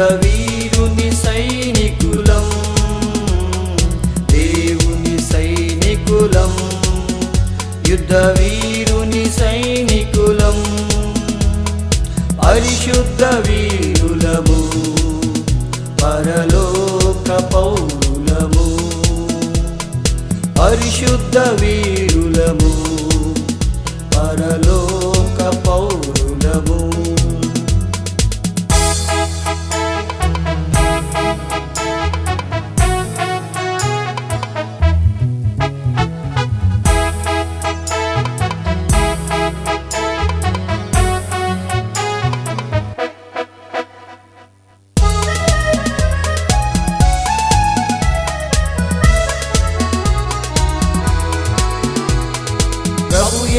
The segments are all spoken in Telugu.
యుద్ధ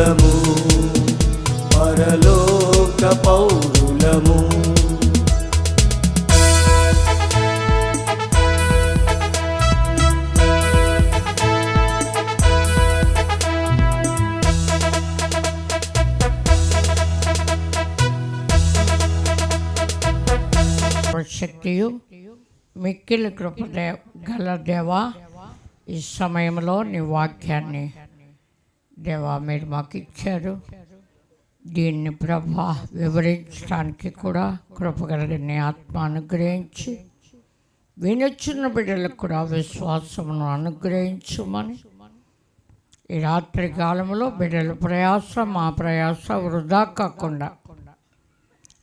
పౌరులము పరలోక పౌరులము. శక్తియు మిక్కిలి కృప గల దేవా ఈ సమయంలో నీ వాక్యాన్ని దేవా మీరు మాకు ఇచ్చారు. దీన్ని ప్రభా వివరించడానికి కూడా కృపగలని ఆత్మ అనుగ్రహించి వినొచ్చిన బిడ్డలకు కూడా విశ్వాసమును అనుగ్రహించమని. ఈ రాత్రి కాలంలో బిడ్డల ప్రయాస మా ప్రయాస వృధా కాకుండా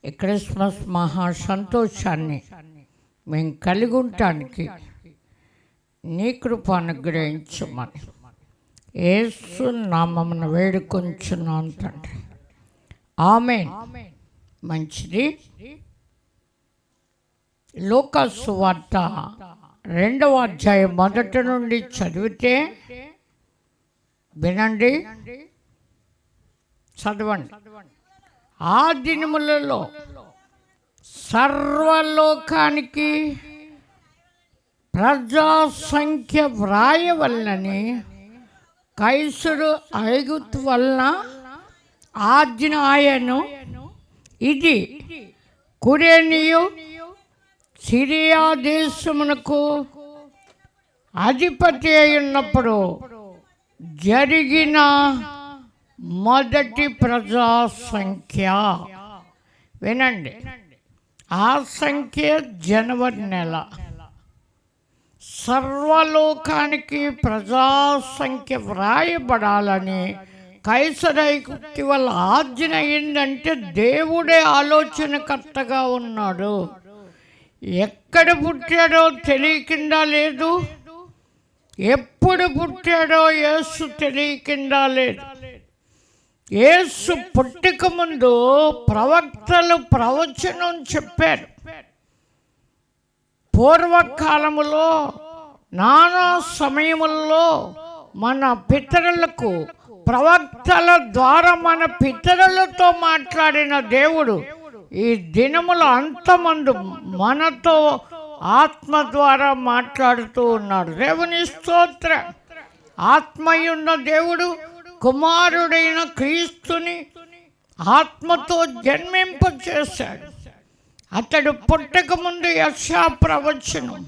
ఈ క్రిస్మస్ మహా సంతోషాన్ని మేము కలిగి ఉండటానికి నీ కృప అనుగ్రహించమని. ఏసు నామమున వేడుకొంచున్నాను తండ్రి ఆమె మంచిది. లోకాసు వార్త రెండవ అధ్యాయం మొదటి నుండి చదివితే వినండి. చదవండి. ఆ దినములలో సర్వలోకానికి ప్రజా సంఖ్య వ్రాయవల్లని కైసుడు ఐగుత్ వలన ఆజ్ఞాయను ఇది కురేనియు సిరియా దేశమునకు అధిపతి అయినప్పుడు జరిగిన మొదటి ప్రజా సంఖ్య వినండి. ఆ సంఖ్య జనవరి నెల. సర్వలోకానికి ప్రజా సంఖ్య వ్రాయబడాలని కైసరైకుక్తి వల్ల ఆజ్ఞ అయిందంటే దేవుడే ఆలోచనకర్తగా ఉన్నాడు. ఎక్కడ పుట్టాడో తెలియకుండా లేదు. ఎప్పుడు పుట్టాడో యేసు తెలియకుండా లేదు. యేసు పుట్టక ముందు ప్రవక్తలు ప్రవచనం చెప్పారు. పూర్వకాలములో నానా సమయముల్లో మన పితరులకు ప్రవక్తల ద్వారా మన పితరులతో మాట్లాడిన దేవుడు ఈ దినముల అంతమందు మనతో ఆత్మ ద్వారా మాట్లాడుతూ ఉన్నాడు. దేవుని స్తోత్ర. ఆత్మయున్న దేవుడు కుమారుడైన క్రీస్తుని ఆత్మతో జన్మింప చేశాడు అతడు పుట్టక ముందు యశా ప్రవచనం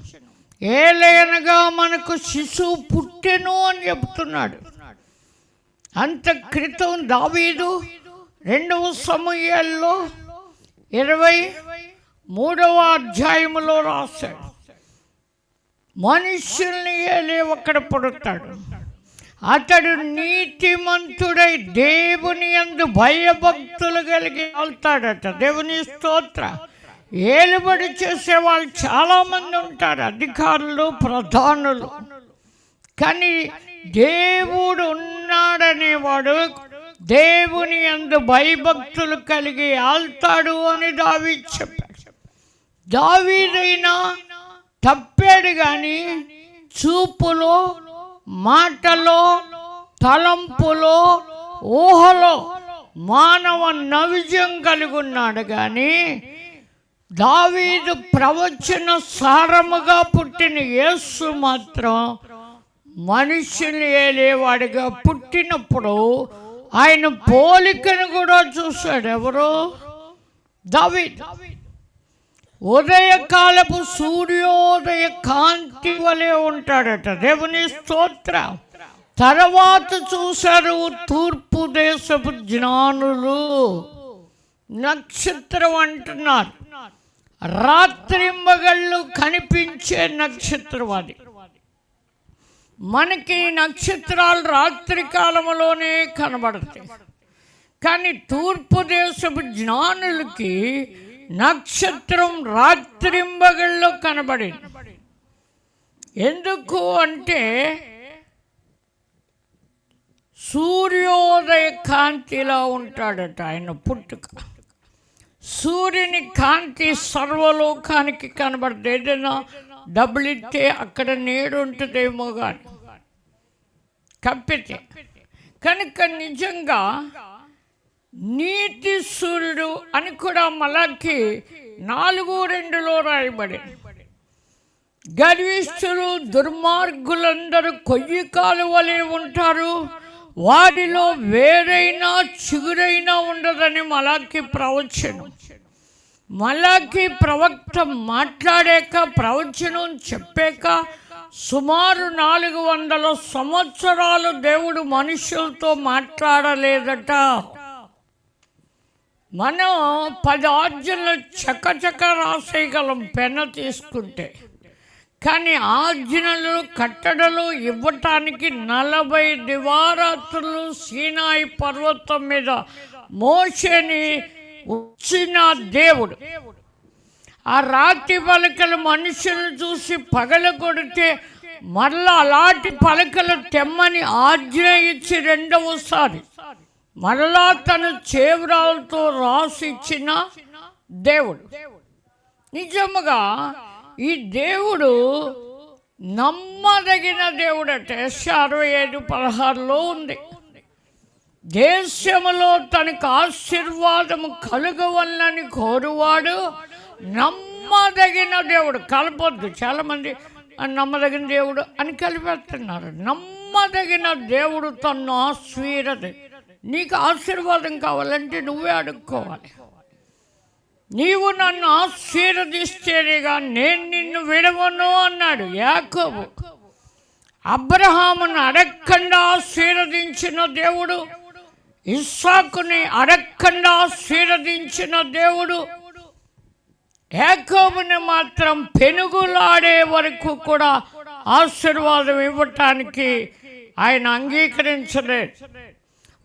ఏలయనగా మనకు శిశువు పుట్టెను అని చెప్తున్నాడు. అంత క్రితం దావీదు రెండవ సమయాల్లో ఇరవై మూడవ అధ్యాయములో రాశాడు. మనుషుల్ని ఏలే ఒక్కడ పుడతాడు. అతడు నీతిమంతుడై దేవుని యందు భయభక్తులు కలిగి వెళ్తాడట. దేవుని స్తోత్ర. ఏలుబడి చేసే వాళ్ళు చాలామంది ఉంటారు అధికారులు ప్రధానులు. కానీ దేవుడు ఉన్నాడనేవాడు దేవుని అందు భయభక్తులు కలిగి ఆల్తాడు అని దావి చెప్పాడు. దావీదైనా తప్పాడు కానీ చూపులో మాటలో తలంపులో ఊహలో మానవ నవిజం కలిగి ఉన్నాడు కానీ దావీదు ప్రవచన సారముగా పుట్టిన యేసు మాత్రం మనుషులు ఏలేవాడిగా పుట్టినప్పుడు ఆయన పోలికను కూడా చూశాడు. ఎవరు? దావీదు. ఉదయకాలపు సూర్యోదయ కాంతి వలె ఉంటాడట. దేవుని స్తోత్ర. తర్వాత చూశారు తూర్పు దేశపు జ్ఞానులు. నక్షత్రం అంటున్నారు. రాత్రింబగళ్ళు కనిపించే నక్షత్రం అది మనకి నక్షత్రాలు రాత్రి కాలంలోనే కనబడతాయి. కానీ తూర్పు దేశపు జ్ఞానులకి నక్షత్రం రాత్రింబగళ్ళు కనబడింది. ఎందుకు అంటే సూర్యోదయ కాంతిలా ఉంటాడట ఆయన పుట్టుక. సూర్యుని కాంతి సర్వలోకానికి కనబడదు ఏదైనా డబ్బులు ఇస్తే అక్కడ నీడు ఉంటుందేమో కానీ కప్పితే. కనుక నిజంగా నీతి సూర్యుడు అని కూడా మలకి నాలుగు రెండులో రాయబడి గర్విష్ఠులు దుర్మార్గులందరూ కొయ్యి కాలువలే ఉంటారు. వాటిలో వేరైనా చిగురైనా ఉండదని మలాకి ప్రవచనం. మలాకి ప్రవక్త మాట్లాడాక ప్రవచనం చెప్పాక సుమారు నాలుగు వందల సంవత్సరాలు దేవుడు మనుషులతో మాట్లాడలేదట. మనం పది ఆజ్ఞలు చకచక రాసేయగలం పెన్న తీసుకుంటే. కానీ ఆజ్ఞలు కట్టడలు ఇవ్వటానికి నలభై దివారాత్రులు సీనాయి పర్వతం మీద మోషని వచ్చిన దేవుడు. ఆ రాతి పలకలు మనుషులను చూసి పగల కొడితే మరలా అలాంటి పలకలు తెమ్మని ఆజ్ఞ ఇచ్చి రెండవసారి మరలా తన చేవ్రాలతో రాసిచ్చిన దేవుడు. నిజముగా ఈ దేవుడు నమ్మదగిన దేవుడట ఎస్ అరవై ఐదు పదహారులో ఉంది. దేశములో తనకు ఆశీర్వాదము కలుగవల్లని కోరువాడు నమ్మదగిన దేవుడు. కలపొద్దు. చాలామంది నమ్మదగిన దేవుడు అని కలిపేస్తున్నారు నమ్మదగిన దేవుడు తన్ను ఆశీర్వది నీకు ఆశీర్వాదం కావాలంటే నువ్వే అడుక్కోవాలి. నీవు నన్ను ఆశీర్వదిస్తేనేగా నేను నిన్ను విడవను అన్నాడు యాకోబు. అబ్రహామును అడగకుండా ఆశీర్వదించిన దేవుడు ఇస్సాకుని అడగకుండా ఆశీర్వదించిన దేవుడు. యాకోబుని మాత్రం పెనుగులాడే వరకు కూడా ఆశీర్వాదం ఇవ్వటానికి ఆయన అంగీకరించలేదు.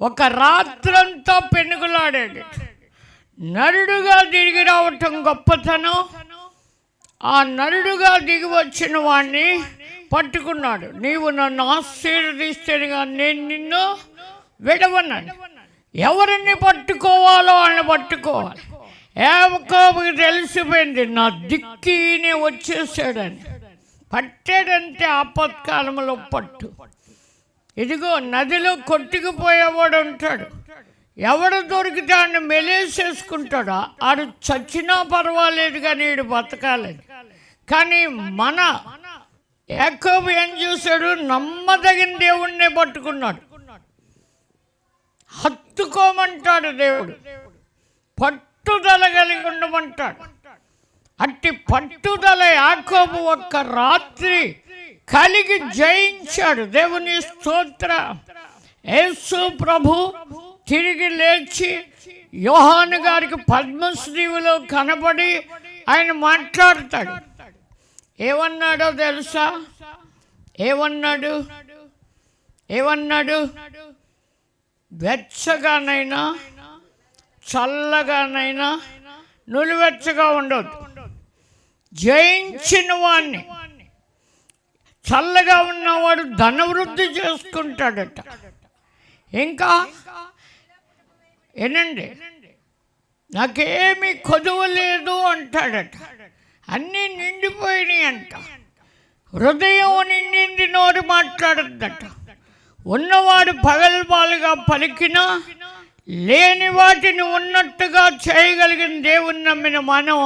ఒక రాత్రంతా పెనుగులాడాడు. నరుడుగా దిగి రావటం గొప్పతనం. ఆ నరుడుగా దిగి వచ్చిన వాణ్ణి పట్టుకున్నాడు. నీవు నన్ను ఆశీర్వదిస్తేగా నేను నిన్ను విడవన్నాను ఎవరిని పట్టుకోవాలో వాళ్ళని పట్టుకోవాలి. ఏమకోపకి తెలిసిపోయింది నా దిక్కినే వచ్చేసాడని. పట్టాడంటే ఆపత్కాలంలో పట్టు. ఇదిగో నదిలో కొట్టుకుపోయేవాడు ఉంటాడు ఎవడు దొరికితే ఆడిని మెలేసేసుకుంటాడో? ఆడు చచ్చినా పర్వాలేదు కానీ వీడు బతకాలేదు కానీ మన యాకోబు ఏం చూశాడు? నమ్మదగిన దేవుణ్ణి పట్టుకున్నాడు. హత్తుకోమంటాడు దేవుడు. పట్టుదల కలిగి ఉండమంటాడు. అట్టి పట్టుదల యాకోబు ఒక్క రాత్రి కలిగి జయించాడు. దేవుని స్తోత్ర. యేసు ప్రభు తిరిగి లేచి యోహాను గారికి పద్మశ్రీవులో కనబడి ఆయన మాట్లాడతాడు. ఏమన్నాడో తెలుసా? ఏమన్నాడు? ఏమన్నాడు? వెచ్చగానైనా చల్లగానైనా నులివెచ్చగా ఉండదు జయించిన వాణ్ణి. చల్లగా ఉన్నవాడు ధనవృద్ధి చేసుకుంటాడట. ఇంకా ఏనండి? నాకేమీ కొదువు లేదు అంటాడట. అన్నీ నిండిపోయినాయి అంట హృదయం నిండింది నోరు మాట్లాడద్దట. ఉన్నవాడు పగల్బాలుగా పలికినా లేని వాటిని ఉన్నట్టుగా చేయగలిగిన దేవుణ్ణి నమ్మిన మనం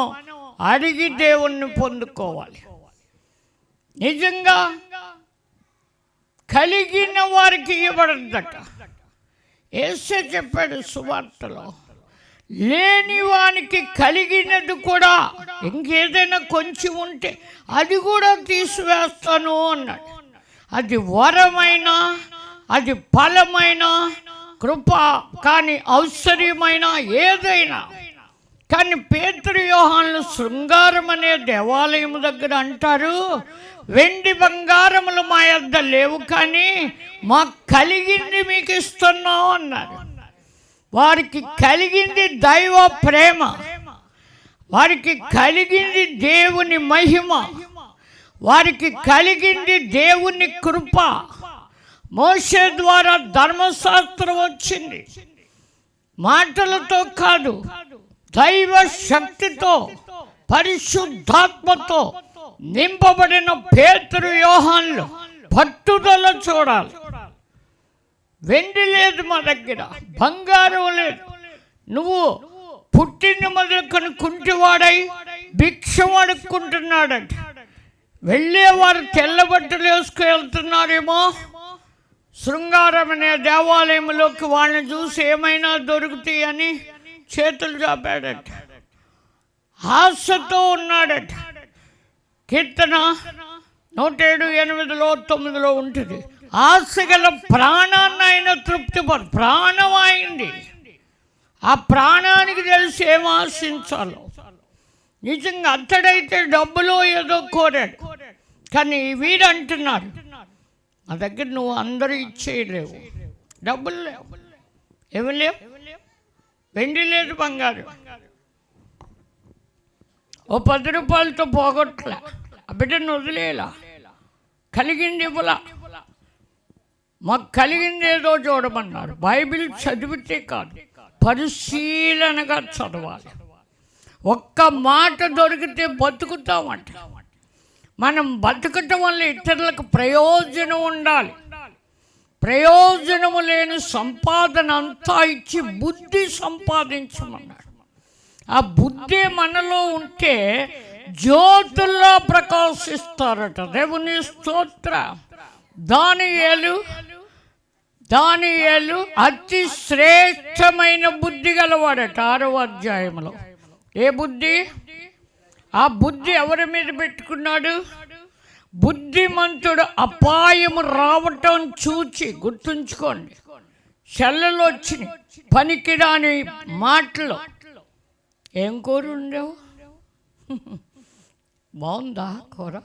అడిగి దేవుణ్ణి పొందుకోవాలి. నిజంగా కలిగిన వారికి ఇవ్వడద్దట. ఏసే చెప్పాడు సువార్తలో లేని వానికి కలిగినది కూడా ఇంకేదైనా కొంచెం ఉంటే అది కూడా తీసివేస్తాను అన్నాడు. అది వరమైనా అది ఫలమైనా కృప కానీ ఔశ్వర్యమైన ఏదైనా. కానీ పేతృ శృంగారం అనే దేవాలయం దగ్గర అంటారు వెండి బంగారములు మా యొద్ద లేవు కానీ మా కలిగింది మీకు ఇస్తున్నాం అన్నారు. వారికి కలిగింది దైవ ప్రేమ. వారికి కలిగింది దేవుని మహిమ. వారికి కలిగింది దేవుని కృప. మోషే ద్వారా ధర్మశాస్త్రం వచ్చింది. మాటలతో కాదు దైవ శక్తితో పరిశుద్ధాత్మతో నింపబడిన పేతురు యోహాన్లు పట్టుదల చూడాలి. వెండి లేదు మా దగ్గర బంగారం లేదు. నువ్వు పుట్టిన మొదలుకొని కుంటివాడై భిక్షం అడుక్కుంటున్నాడంట వెళ్ళేవారు తెల్లబట్టలు వేసుకు వెళ్తున్నారేమో? శృంగారం అనే దేవాలయంలోకి వాళ్ళని చూసి ఏమైనా దొరుకుతాయని చేతులు చాపాడట ఆశతో ఉన్నాడట. కీర్తన నూట ఏడు ఎనిమిదిలో తొమ్మిదిలో ఉంటుంది. ఆశ గల ప్రాణాన్ని ఆయన తృప్తిపడు ప్రాణం అయింది ఆ ప్రాణానికి తెలిసి ఏం ఆశించాలో. నిజంగా అతడైతే డబ్బులో ఏదో కోరాడు. కానీ వీడు అంటున్నారు నా దగ్గర నువ్వు అందరూ ఇచ్చేయలేవు. డబ్బులు లేవు. ఏమి లేవు? వెండి లేదు బంగారు. ఓ పది రూపాయలతో పోగొట్టలే ఆ బిడ్డను వదిలేలా. కలిగింది ఇవ్వలా. మాకు కలిగింది ఏదో చూడమన్నారు. బైబిల్ చదివితే కాదు పరిశీలనగా చదవాలి. ఒక్క మాట దొరికితే బతుకుతామంట. మనం బతుకటం వల్ల ఇతరులకు ప్రయోజనం ఉండాలి. ప్రయోజనము లేని సంపాదన అంతా ఇచ్చి బుద్ధి సంపాదించమన్నారు. ఆ బుద్ధి మనలో ఉంటే జ్యోతుల్లో ప్రకాశిస్తారట. దేవుని స్తోత్ర. దానియేలు దానియేలు అతి శ్రేష్టమైన బుద్ధి గలవాడట ఆరవ అధ్యాయంలో. ఏ బుద్ధి? ఆ బుద్ధి ఎవరి మీద పెట్టుకున్నాడు? బుద్ధిమంతుడు అపాయం రావటం చూచి గుర్తుంచుకోండి. చెల్లెలు వచ్చినాయి పనికిరాని మాటలు ఏం కూర ఉండేవు బాగుందా కూర?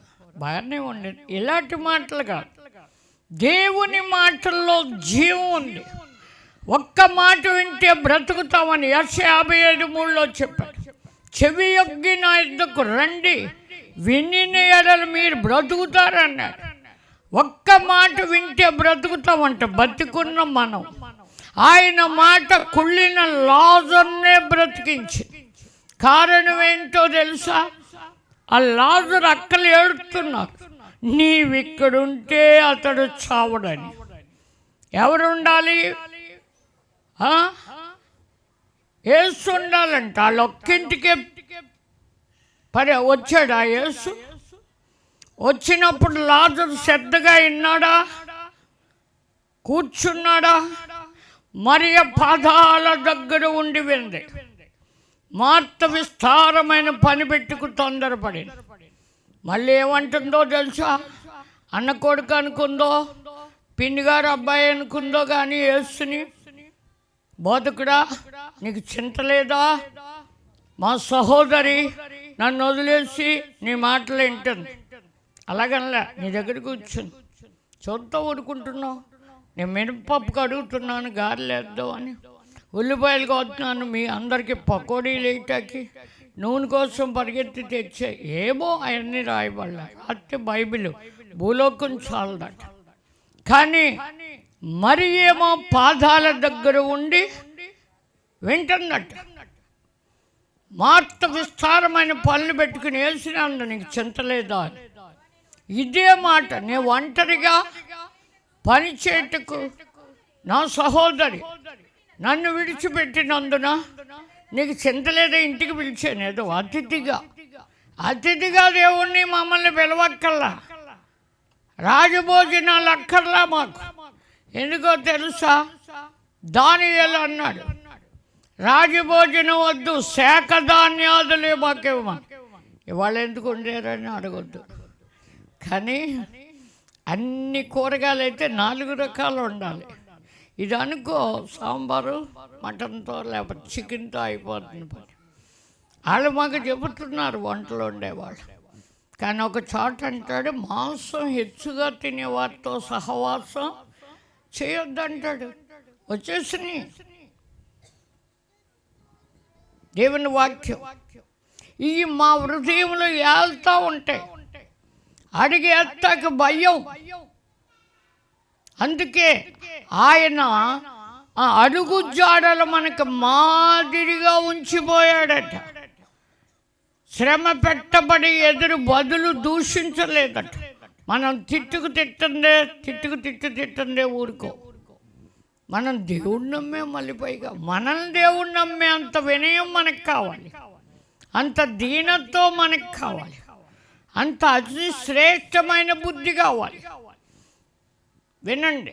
బాగానే ఉండేది ఇలాంటి మాటలు కాదు దేవుని మాటల్లో జీవం ఉంది. ఒక్క మాట వింటే బ్రతుకుతామని ఎస్ యాభై ఐదు మూడులో చెప్పాడు. చెవి యొగ్గి నా ఇద్దకు రండి. వినిన ఎడలు మీరు బ్రతుకుతారన్నాడు ఒక్క మాట వింటే బ్రతుకుతామంట బతికున్న మనం. ఆయన మాట కుళ్ళిన లాజర్నే బ్రతికించి కారణం ఏంటో తెలుసా? ఆ లాజర్ అక్కలు ఏడుతున్నారు. నీవిక్కడుంటే అతడు చావడని. ఎవరు ఉండాలి ఏసు ఉండాలంట. వాళ్ళు ఒక్కింటికే పరే వచ్చాడా యేసు? వచ్చినప్పుడు లాజర్ శ్రద్ధగా విన్నాడా? కూర్చున్నాడా? మరియ పాదాల దగ్గర ఉండి వింది. మార్త విస్తారమైన పని పెట్టుకు తొందరపడింది. మళ్ళీ ఏమంటుందో తెలుసా? అన్న కొడుకు అనుకుందో పిండిగారు అబ్బాయి అనుకుందో కానీ యేసుని బోధకుడా నీకు చింత లేదా? మా సహోదరి నన్ను వదిలేసి నీ మాటలు వింటుంది. అలాగనలే నీ దగ్గర వచ్చింది చూద్దాం ఊరుకుంటున్నావు నేను మినపప్పు కడుగుతున్నాను గారెలు అని ఉల్లిపాయలు కోతున్నాను మీ అందరికీ పకోడీలు వేయటానికి నూనె కోసం పరిగెత్తి తెచ్చే ఏమో అవన్నీ రాయబడ్డాయి అత్తే బైబిల్ భూలోకం చాలదట. కానీ మరి ఏమో పాదాల దగ్గర ఉండి వింటున్నట్టు మార్త విస్తారమైన పనులు పెట్టుకుని వేసినందు నీకు చింతలేదా ఇదే మాట నేను ఒంటరిగా పని చేయటకు నా సహోదరి నన్ను విడిచిపెట్టినందున నీకు చింతలేదో ఇంటికి పిలిచాను ఏదో అతిథిగా. అతిథిగా దేవుణ్ణి మమ్మల్ని పిలవక్కల్లా రాజభోజనాలు అక్కర్లా మాకు. ఎందుకో తెలుసా? దానియేలు అన్నాడు. రాజభోజనం వద్దు శాఖ ధాన్యాదులే మాకేమో ఇవాళ ఎందుకు ఉండేరని అడగొద్దు. కానీ అన్ని కూరగాయలు అయితే నాలుగు రకాలు ఉండాలి ఇది అనుకో సాంబారు మటన్తో లేకపోతే చికెన్తో అయిపోతుంది పని వాళ్ళు మాకు చెబుతున్నారు వంటలు ఉండేవాళ్ళు. కానీ ఒక చోట అంటాడు మాంసం హెచ్చుగా తినేవారితో సహవాసం చేయొద్దంటాడు. వచ్చేసినాయి. దేవుని వాక్యం. ఇవి మా హృదయంలో ఏళ్తూ ఉంటాయి. అడిగి ఎత్తాక భయం. అందుకే ఆయన ఆ అడుగు జాడలు మనకు మాదిరిగా ఉంచిపోయాడట. శ్రమ పెట్టబడి ఎదురు బదులు దూషించలేదట. మనం తిట్టుకు తిట్టందే తిట్టుకు తిట్టు తిట్టందే ఊరుకో. మనం దేవుణ్ణి నమ్మే మళ్ళీ పైగా మనం దేవుణ్ణి నమ్మే అంత వినయం మనకు కావాలి. అంత దీనతో మనకు కావాలి. అంత అతి శ్రేష్టమైన బుద్ధి కావాలి. వినండి.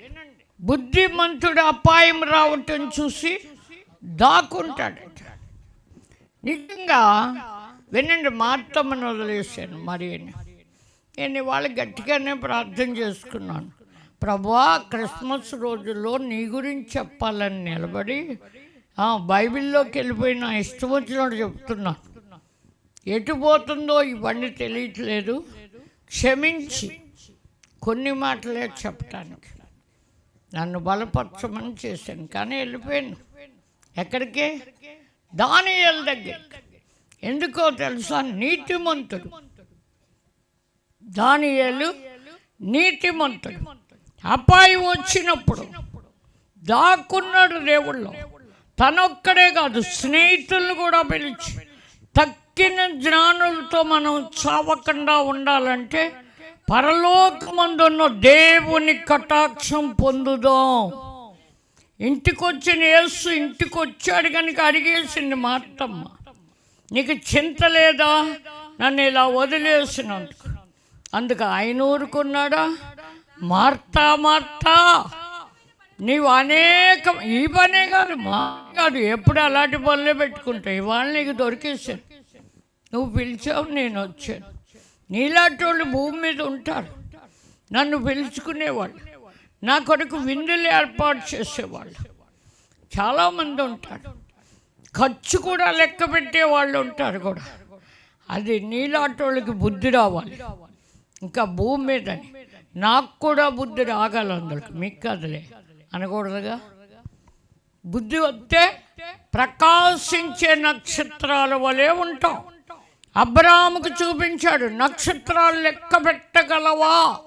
బుద్ధిమంతుడు అపాయం రావటం చూసి దాక్కుంటాడు నిజంగా వినండి మాత్తమ్మను వదిలేశాను మరి నేను ఇవాళ గట్టిగానే ప్రార్థన చేసుకున్నాను. ప్రభా క్రిస్మస్ రోజుల్లో నీ గురించి చెప్పాలని నిలబడి బైబిల్లోకి వెళ్ళిపోయిన ఇష్టం వచ్చినట్టు చెప్తున్నాను ఎటు పోతుందో ఇవన్నీ తెలియట్లేదు. క్షమించి. కొన్ని మాటలే చెప్పటానికి. నన్ను బలపరచమని చేశాను కానీ వెళ్ళిపోయాను. ఎక్కడికి? దానియల దగ్గర ఎందుకో తెలుసా? నీతిమంతుడు. దానియేలు నీతిమంతుడు. అపాయం వచ్చినప్పుడు దాక్కున్నాడు దేవుళ్ళు. తనొక్కడే కాదు స్నేహితులను కూడా పిలిచి తక్కిన జ్ఞానులతో మనం చావకుండా ఉండాలంటే పరలోకమందున్న దేవుని కటాక్షం పొందుదాం. ఇంటికొచ్చిన యేసు ఇంటికొచ్చాడు కనుక అడిగేసింది మాటమ్మ నీకు చింత లేదా? నన్ను ఇలా వదిలేసినందుకు. అందుకు ఆయన ఊరుకున్నాడా? మార్తా మార్తా నీవు అనేక ఈ పనే కాదు మా కాదు ఎప్పుడు అలాంటి పనులే పెట్టుకుంటావు. ఇవాళ నీకు దొరికేసాను నువ్వు పిలిచావు నేను వచ్చాను. నీలాంటి వాళ్ళు భూమి మీద ఉంటారు. నన్ను పిలుచుకునేవాళ్ళు. నా కొరకు విందులు ఏర్పాటు చేసేవాళ్ళు. చాలామంది ఉంటారు. ఖర్చు కూడా లెక్క పెట్టే వాళ్ళు ఉంటారు కూడా. అది నీలాటోళ్ళకి బుద్ధి రావాలి. ఇంకా భూమి మీదని. నాకు కూడా బుద్ధి రాగాలి అందులో మీకు కదలే. అనకూడదుగా? బుద్ధి వస్తే ప్రకాశించే నక్షత్రాల వలె ఉంటాం. అబ్రాముకు చూపించాడు నక్షత్రాలు లెక్క పెట్టగలవా?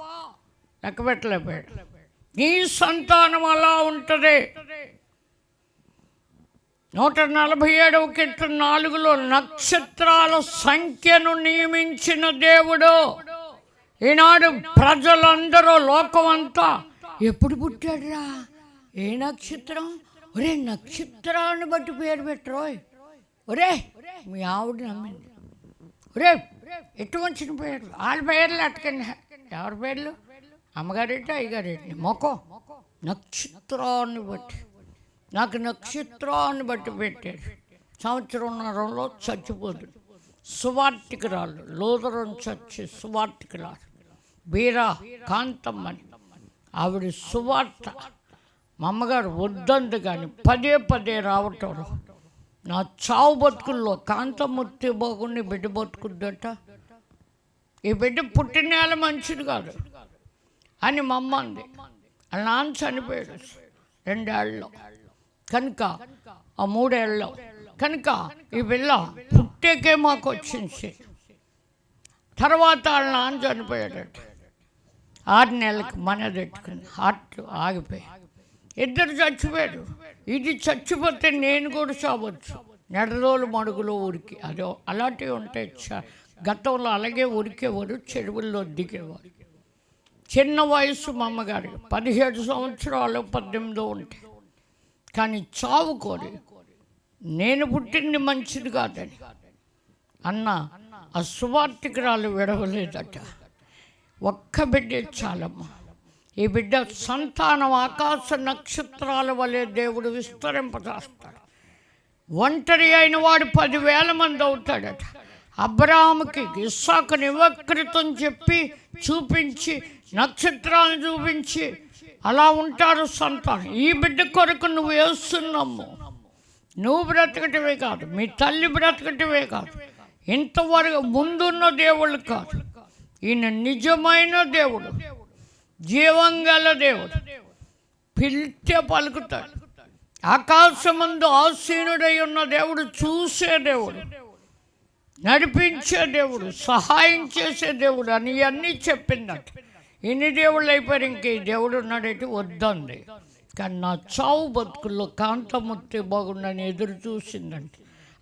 లెక్క పెట్టలేకపోయాడు. నీ సంతానం అలా ఉంటుంది. నూట నలభై ఏడవ కిట్టు నాలుగులో నక్షత్రాల సంఖ్యను నియమించిన దేవుడు. ఈనాడు ప్రజలందరూ లోకమంతా ఎప్పుడు పుట్టాడురా? ఏ నక్షత్రం? ఒరే నక్షత్రాన్ని బట్టి పేరు పెట్టరోయ్. ఒరే మీ ఆవిడ నమ్మింది. రే ఎటు వచ్చిన పేర్లు? వాళ్ళ పేర్లు అటకండి ఎవరి పేర్లు? అమ్మగారేంటి అయ్యగారేంటి? మొఖం నక్షత్రాన్ని బట్టి. నాకు నక్షత్రాన్ని బట్టి పెట్టాడు సంవత్సరంన్నరలో చచ్చిపోతుంది సువార్తికురాలు లోదరం చచ్చి సువార్తికురాలు బీరా కాంతమ్మని. ఆవిడ సువార్త. మా అమ్మగారు వద్దంది కానీ పదే పదే రావటంలో నా చావు బతుకుల్లో కాంతమూర్తి బాగుండి బిడ్డ బతుకుద్దట? ఈ బిడ్డ పుట్టిన నేల మంచిది కాదు. అని మా అమ్మ అంది. నాన్న చనిపోయాడు రెండేళ్ళలో. కనుక ఆ మూడేళ్ళలో. కనుక ఈ పిల్ల పుట్టేకే మాకు వచ్చింది. తర్వాత వాళ్ళ నాన్న చనిపోయాడట. ఆరు నెలలకు మన పెట్టుకుంది హార్ట్ ఆగిపోయి ఇద్దరు చచ్చిపోయారు. ఇది చచ్చిపోతే నేను కూడా చావచ్చు. నెడరోలు మడుగులో ఉరికి. అదో అలాంటివి ఉంటాయి చ- గతంలో అలాగే ఉరికేవారు చెరువుల్లో దిగేవారు. చిన్న వయసు మా అమ్మగారి. పదిహేడు సంవత్సరాలు పద్దెనిమిదో ఉంటాయి కానీ చావు కోరి. నేను పుట్టింది మంచిది కాదని. అన్న ఆ సువార్థికురాలు విడవలేదట. ఒక్క బిడ్డ చాలమ్మా. ఈ బిడ్డ సంతానం ఆకాశ నక్షత్రాల వలె దేవుడు విస్తరింపజేస్తాడు. ఒంటరి అయిన వాడు పదివేల మంది అవుతాడట. అబ్రాహాముకి ఇస్సాకుని నివకృతం చెప్పి చూపించి నక్షత్రాలను చూపించి అలా ఉంటారు సంతానం. ఈ బిడ్డ కొరకు నువ్వు వేస్తున్నాము నువ్వు బ్రతకటమే కాదు మీ తల్లి బ్రతకటమే కాదు. ఇంతవరకు ముందున్న దేవుళ్ళు కాదు. ఈయన నిజమైన దేవుడు. జీవంగల దేవుడు. పిలిచే పలుకుతాడు. ఆకాశమందు ఆసీనుడై ఉన్న దేవుడు చూసే దేవుడు. నడిపించే దేవుడు సహాయం చేసే దేవుడు అని ఇవన్నీ చెప్పిందట. ఇన్ని దేవుళ్ళు అయిపోయారు ఇంక ఈ దేవుడు ఉన్నాడేటి? వద్దండి కానీ నా చావు బతుకుల్లో కాంతమూర్తి బాగుండని ఎదురు చూసిందండి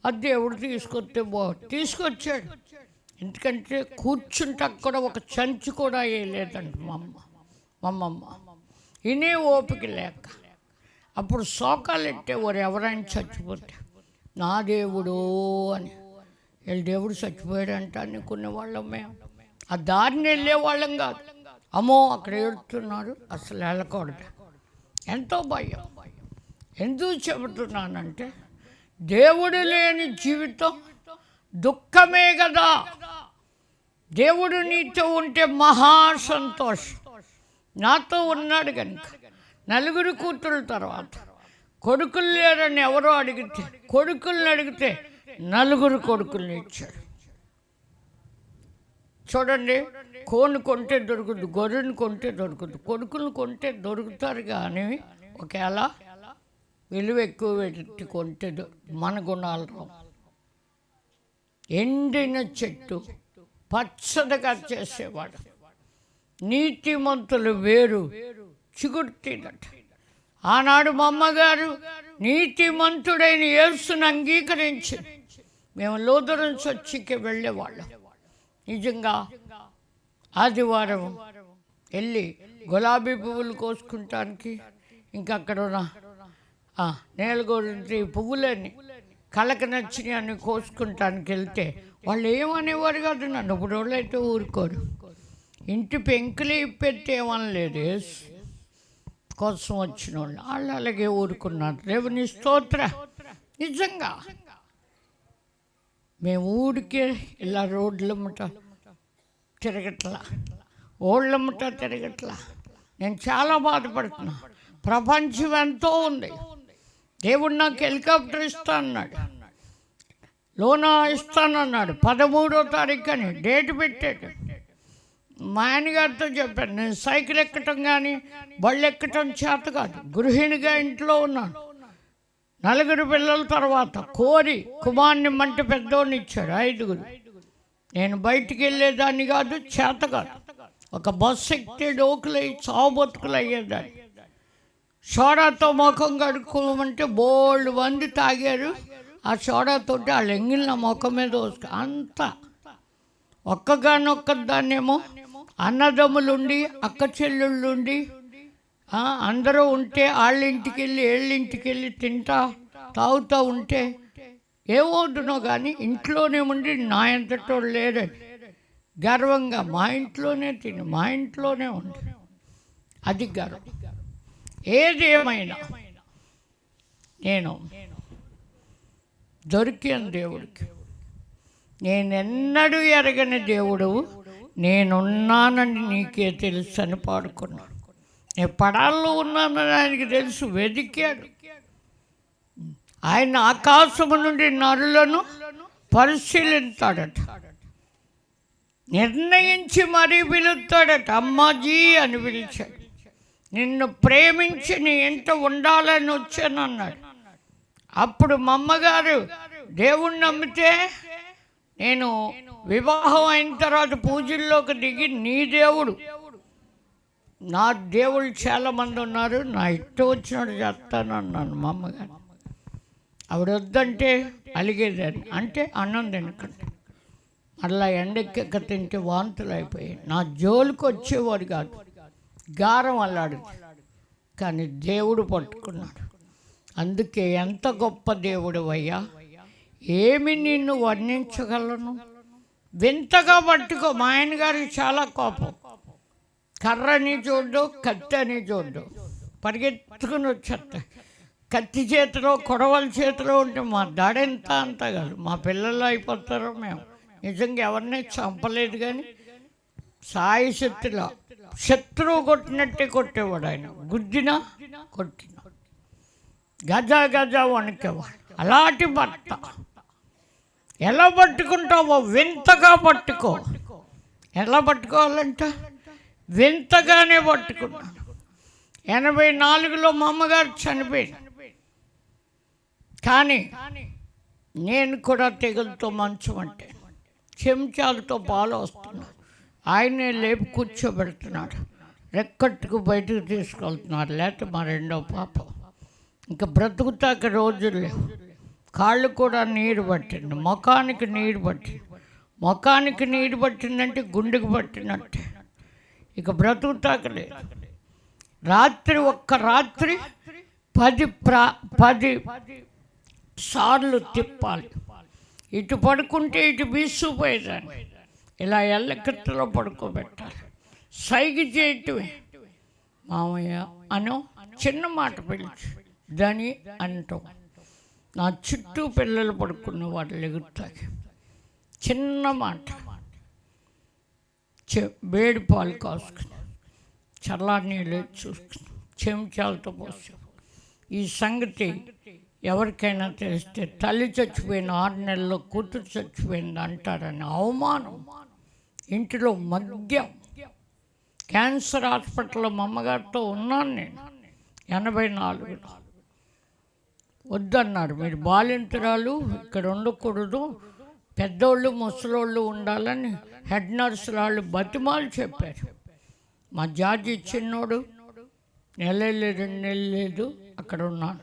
ఆ దేవుడు తీసుకొస్తే బాగు తీసుకొచ్చాడు. ఎందుకంటే కూర్చుంటాక కూడా ఒక చంచి కూడా వేయలేదండి మా అమ్మ. అమ్మమ్మ ఇనే ఓపిక లేక. అప్పుడు శోకాలు ఎట్టేవారు ఎవరైనా చచ్చిపోతే నా దేవుడు అని. వీళ్ళు దేవుడు చచ్చిపోయాడంట అనుకునేవాళ్ళం మేము. ఆ దారిని వెళ్ళే వాళ్ళం కాదు. అమ్మో అక్కడ ఏడుతున్నాడు అసలు వెళ్ళకూడదు. ఎంతో భయం. ఎందుకు చెబుతున్నానంటే దేవుడు లేని జీవితం దుఃఖమే కదా. దేవుడు నీతో ఉంటే మహా సంతోషం. నాతో ఉన్నాడు కనుక నలుగురు కూతురు తర్వాత కొడుకులు లేరని ఎవరో అడిగితే కొడుకుల్ని అడిగితే నలుగురు కొడుకుల్ని ఇచ్చాడు. చూడండి కోను కొంటే దొరుకుతుంది గొర్రెను కొంటే దొరుకుతుంది కొడుకులు కొంటే దొరుకుతారు కానీ ఒకవేళ విలువ ఎక్కువ పెట్టి కొంటే మన గుణాలు రావు. ఎండిన చెట్టు పచ్చదగా చేసేవాడు. నీతిమంతులు వేరు చిగుర్తిదట ఆనాడు మా అమ్మగారు నీతిమంతుడైన యేసును అంగీకరించి మేము లోదరం చర్చికి వెళ్ళేవాళ్ళం. నిజంగా ఆదివారం వెళ్ళి గులాబీ పువ్వులు కోసుకుంటానికి ఇంకా అక్కడ ఉన్న పువ్వులని కళ్ళకి నచ్చినవి అని కోసుకుంటానికి వెళ్తే వాళ్ళు ఏమనేవారు కాదు నన్ను. ఇప్పుడు వాళ్ళు అయితే ఊరుకోరు. ఇంటి పెంకులు ఇప్పెట్టి యేసు కోసం వచ్చిన వాళ్ళు. వాళ్ళు అలాగే ఊరుకున్నారు. దేవుని స్తోత్ర. నిజంగా. మేము ఊరికే ఇలా రోడ్లమ్మట తిరగట్లా. ఓళ్ళమ్మట తిరగట్లా. నేను చాలా బాధపడుతున్నా. ప్రపంచం ఎంతో ఉంది. దేవుడు నాకు హెలికాప్టర్ ఇస్తా అన్నాడు. లోనా ఇస్తానన్నాడు. పదమూడో తారీఖు అని డేట్ పెట్టాడు. మా ఆయనగారితో చెప్పాను నేను సైకిల్ ఎక్కటం కానీ బళ్ళు ఎక్కటం చేత కాదు. గృహిణిగా ఇంట్లో ఉన్నాను. నలుగురు పిల్లల తర్వాత కోరి కుమార్ని మంటి పెద్దోడిని ఇచ్చాడు ఐదుగురు. నేను బయటికి వెళ్ళేదాన్ని కాదు చేత కాదు. ఒక బస్సు ఎక్కితే డోకులై చావు బతుకులు అయ్యేదాన్ని. సోడాతో ముఖం కడుక్కోమంటే బోల్డ్ మంది తాగారు. ఆ సోడాతోటి వాళ్ళు ఎంగిలిన ముఖం మీద అంతా అంత ఒక్కగానొక్క దాన్నేమో అన్నదమ్ములుండి అక్క చెల్లెళ్ళుండి అందరూ ఉంటే వాళ్ళింటికి వెళ్ళి వీళ్ళింటికి వెళ్ళి తింటా తాగుతూ ఉంటే ఏమవుతుందో కానీ ఇంట్లోనే ఉండి నా ఎంతటో లేదని గర్వంగా మా ఇంట్లోనే తిని మా ఇంట్లోనే ఉండి. అది గర్వం. ఏదేమైనా నేను దొరికాను దేవుడికి. నేనెన్నడూ ఎరగని దేవుడు నేనున్నానని నీకే తెలుసు అని పాడుకున్నాడు. నేను పడాల్లో ఉన్నానని ఆయనకి తెలుసు వెతికాడు ఆయన ఆకాశము నుండి నరులను పరిశీలిస్తాడట నిర్ణయించి మరీ పిలుస్తాడట అమ్మాజీ అని పిలిచాడు. నిన్ను ప్రేమించి నీ ఇంట ఉండాలని వచ్చానన్నాడు అప్పుడు మా అమ్మగారు దేవుణ్ణి నమ్మితే నేను వివాహం అయిన తర్వాత పూజల్లోకి దిగి నీ దేవుడు. నా దేవుడు చాలామంది ఉన్నారు నా ఇష్టం వచ్చినట్టు చేస్తాను అన్నాను మా అమ్మగారు. ఆవిడ వద్దంటే అలిగేదాన్ని అంటే అన్నం తినకండి. మళ్ళీ ఎండెక్క తింటే వాంతులు అయిపోయాయి. నా జోలికి వచ్చేవాడు కాదు గారం అల్లాడు కానీ దేవుడు పట్టుకున్నాడు. అందుకే ఎంత గొప్ప దేవుడు అయ్యా. ఏమి నిన్ను వర్ణించగలను? వింతగా పట్టుకో. మా ఆయన గారికి చాలా కోపం. కర్రని చూడు కత్తి అని చూడ్డు పరిగెత్తుకుని వచ్చేస్తా. కత్తి చేతిలో కొడవల చేతిలో ఉంటే మా దాడెంత అంత కాదు మా పిల్లలు అయిపోతారో మేము. నిజంగా ఎవరిని చంపలేదు కానీ సాయి శక్తిలో. శత్రువు కొట్టినట్టే కొట్టేవాడు ఆయన. గుద్దినా కొట్టిన. గజ గజ వణికేవాడు. అలాంటి భర్త. ఎలా పట్టుకుంటావో వింతగా పట్టుకో. ఎలా పట్టుకోవాలంట? వింతగానే పట్టుకున్నాను ఎనభై నాలుగులో మా అమ్మగారు చనిపోయింది కానీ నేను కూడా తెగులతో మంచం అంటే చెంచాలతో పాలు వస్తున్నాను ఆయనే లేపి కూర్చోబెడుతున్నాడు. రెక్కట్టుకు బయటకు తీసుకెళ్తున్నాడు. లేకపోతే మా రెండో పాప. ఇంకా బ్రతుకుతాక రోజులు లేవు. కాళ్ళు కూడా నీరు పట్టింది ముఖానికి నీరు పట్టింది. ముఖానికి నీరు పట్టిందంటే గుండెకు పట్టినట్టే. ఇక బ్రతుకుతాకలేదు రాత్రి ఒక్క రాత్రి పది ప్రా పది సార్లు తిప్పాలి. ఇటు పడుకుంటే ఇటు బీసుపోయేదాన్ని ఇలా ఎల్లకెత్తలో పడుకోబెట్టాలి. సైగ చేయటమే మామయ్య అను చిన్న మాట పిలిచి. దని అంటాం. నా చుట్టూ పిల్లలు పడుకున్న వాళ్ళు ఎగురుతాయి. చిన్న మాట. చె వేడి పాలు కాసుకుని చల్లారి నీళ్ళు చూసుకుని చెంచాలతో పోసి ఈ సంగతి ఎవరికైనా తెలిస్తే తల్లి చచ్చిపోయిన ఆరు నెలల్లో కూతురు చచ్చిపోయింది అంటారని అవమానం. ఇంటిలో మద్యం. క్యాన్సర్ హాస్పిటల్లో మా అమ్మగారితో ఉన్నాను నేను. ఎనభై నాలుగులో. వద్దన్నారు. మీరు బాలింతరాలు ఇక్కడ ఉండకూడదు. పెద్దోళ్ళు ముసలోళ్ళు ఉండాలని హెడ్ నర్స్ వాళ్ళు బతిమాలు చెప్పారు. మా జార్జి చిన్నోడు నెల లేదు రెండు నెలలు లేదు అక్కడ ఉన్నాను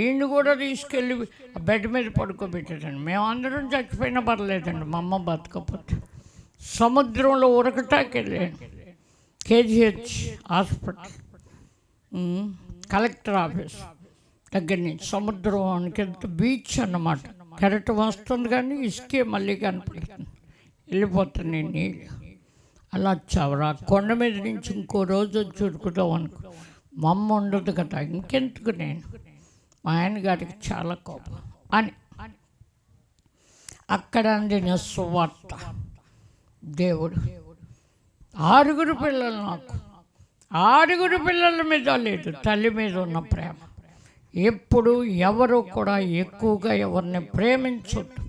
ఈయన కూడా తీసుకెళ్ళి ఆ బెడ్ మీద పడుకోబెట్టారండి మేమందరం చచ్చిపోయినా పర్లేదండి మా అమ్మ బతకపోతే. సముద్రంలో ఉరకటాకి వెళ్ళాను కేజీహెచ్ హాస్పిటల్. Collector office. దగ్గర నుంచి సముద్రానికి కింద బీచ్ అన్నమాట. కరెక్ట్ వస్తుంది కానీ ఇసుకే మళ్ళీ కనపడుతుంది. వెళ్ళిపోతున్నాయి నీళ్ళు. అలా చవరా? కొండ మీద నుంచి ఇంకో రోజు వచ్చి అనుకో. మా అమ్మ ఉండదు కదా ఇంకెందుకు నేను? మా ఆయన గారికి చాలా కోపం. అని. అక్కడ అందిన సువార్త. దేవుడు ఆరుగురు పిల్లలు నాకు. ఆరుగురు పిల్లల మీద లేదు తల్లి మీద ఉన్న ప్రేమ. ఎప్పుడు ఎవరు కూడా ఎక్కువగా ఎవరిని ప్రేమించొద్దు.